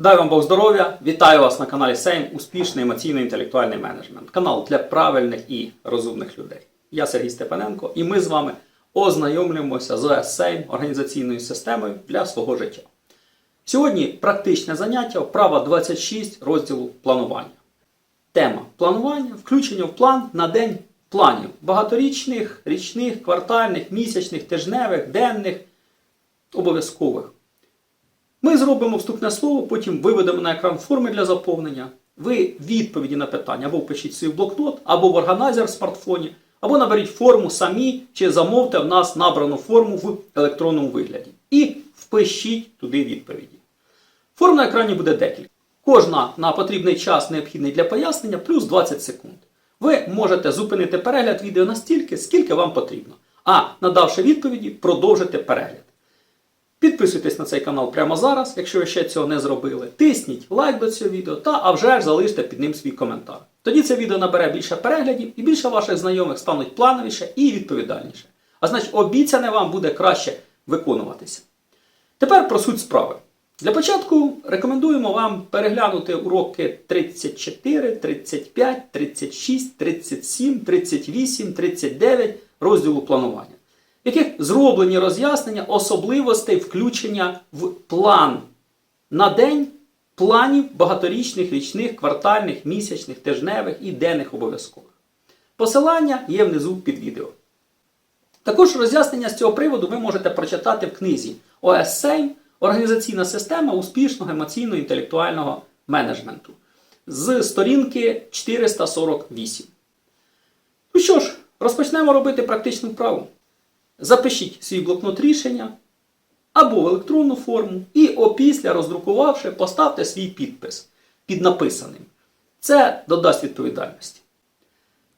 Дай вам Бог здоров'я! Вітаю вас на каналі Сейм Успішний емоційно-інтелектуальний менеджмент. Канал для правильних і розумних людей. Я Сергій Степаненко, і ми з вами ознайомлюємося з Сейм організаційною системою для свого життя. Сьогодні практичне заняття, вправа 26 розділу планування. Тема планування включення в план на день планів багаторічних, річних, квартальних, місячних, тижневих, денних, обов'язкових. Ми зробимо вступне слово, потім виведемо на екран форми для заповнення. Ви відповіді на питання або впишіть свій блокнот, або в органайзер в смартфоні, або наберіть форму самі, чи замовте в нас набрану форму в електронному вигляді. І впишіть туди відповіді. Форм на екрані буде декілька. Кожна на потрібний час необхідний для пояснення плюс 20 секунд. Ви можете зупинити перегляд відео настільки, скільки вам потрібно. А надавши відповіді, продовжити перегляд. Підписуйтесь на цей канал прямо зараз, якщо ви ще цього не зробили. Тисніть лайк до цього відео та а вже ж залиште під ним свій коментар. Тоді це відео набере більше переглядів і більше ваших знайомих стануть плановіше і відповідальніше. А значить, обіцяне вам буде краще виконуватися. Тепер про суть справи. Для початку рекомендуємо вам переглянути уроки 34, 35, 36, 37, 38, 39 розділу планування, яких зроблені роз'яснення особливостей включення в план на день планів багаторічних, річних, квартальних, місячних, тижневих і денних обов'язкових. Посилання є внизу під відео. Також роз'яснення з цього приводу ви можете прочитати в книзі ОС-7 Організаційна система успішного емоційно-інтелектуального менеджменту з сторінки 448. Ну що ж, розпочнемо робити практичну вправу. Запишіть свій блокнот рішення або в електронну форму, і опісля, роздрукувавши, поставте свій підпис під написаним. Це додасть відповідальності.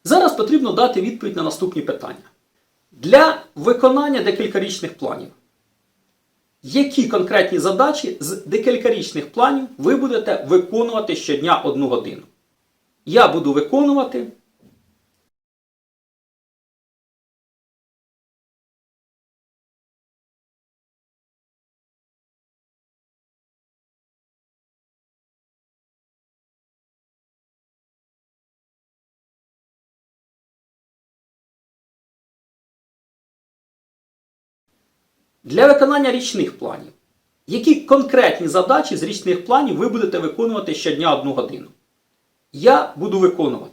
Зараз потрібно дати відповідь на наступні питання. Для виконання декількарічних планів. Які конкретні задачі з декількарічних планів ви будете виконувати щодня одну годину? Я буду виконувати. Для виконання річних планів. Які конкретні задачі з річних планів ви будете виконувати щодня одну годину? Я буду виконувати.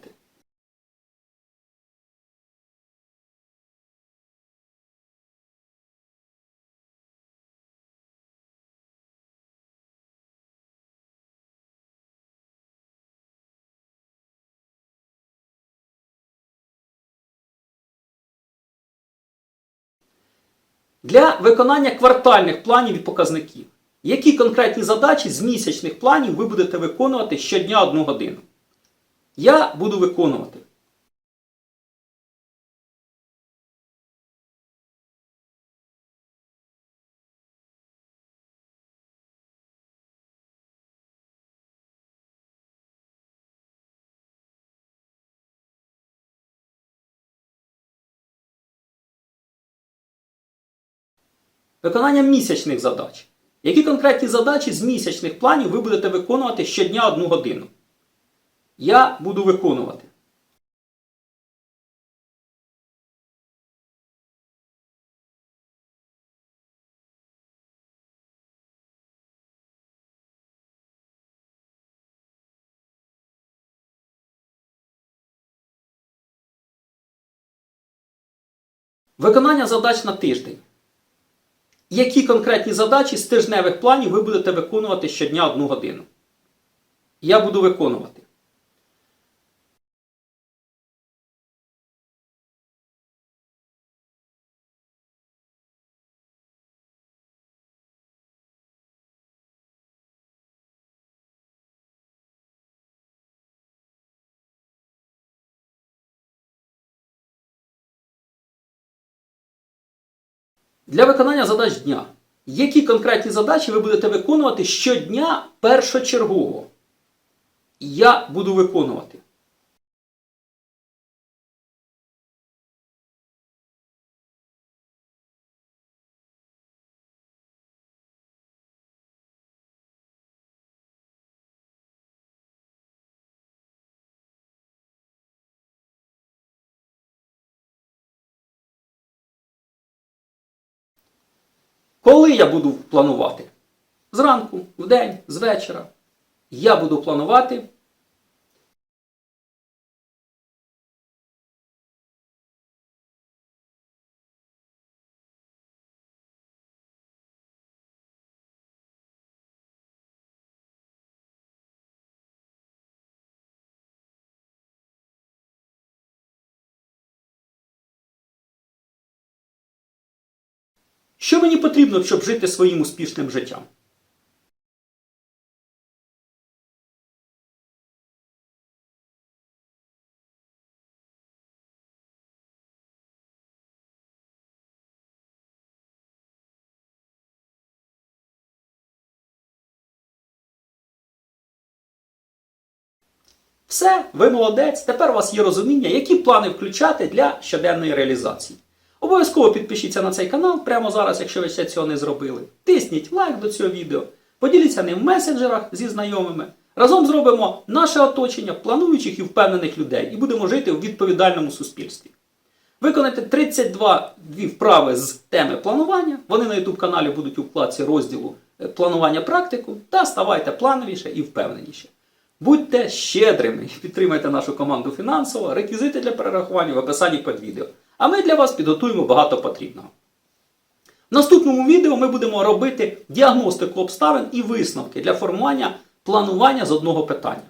Для виконання квартальних планів і показників. Які конкретні задачі з місячних планів ви будете виконувати щодня одну годину? Я буду виконувати. Виконання місячних задач. Які конкретні задачі з місячних планів ви будете виконувати щодня одну годину? Я буду виконувати. Виконання задач на тиждень. Які конкретні задачі з тижневих планів ви будете виконувати щодня одну годину? Я буду виконувати. Для виконання задач дня. Які конкретні задачі ви будете виконувати щодня першочергово? Я буду виконувати. Коли я буду планувати? Зранку, вдень, з вечора. Я буду планувати Що мені потрібно, щоб жити своїм успішним життям? Все, ви молодець. Тепер у вас є розуміння, які плани включати для щоденної реалізації. Обов'язково підпишіться на цей канал прямо зараз, якщо ви ще цього не зробили. Тисніть лайк до цього відео, поділіться ним в месенджерах зі знайомими. Разом зробимо наше оточення плануючих і впевнених людей і будемо жити в відповідальному суспільстві. Виконайте 32 дві вправи з теми планування. Вони на YouTube каналі будуть у вкладці розділу е, планування практику та ставайте плановіше і впевненіше. Будьте щедрими підтримайте нашу команду фінансово. Реквізити для перерахування в описанні під відео. А ми для вас підготуємо багато потрібного. В наступному відео ми будемо робити діагностику обставин і висновки для формування планування з одного питання.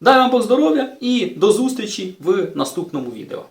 Дай вам Бог здоров'я і до зустрічі в наступному відео.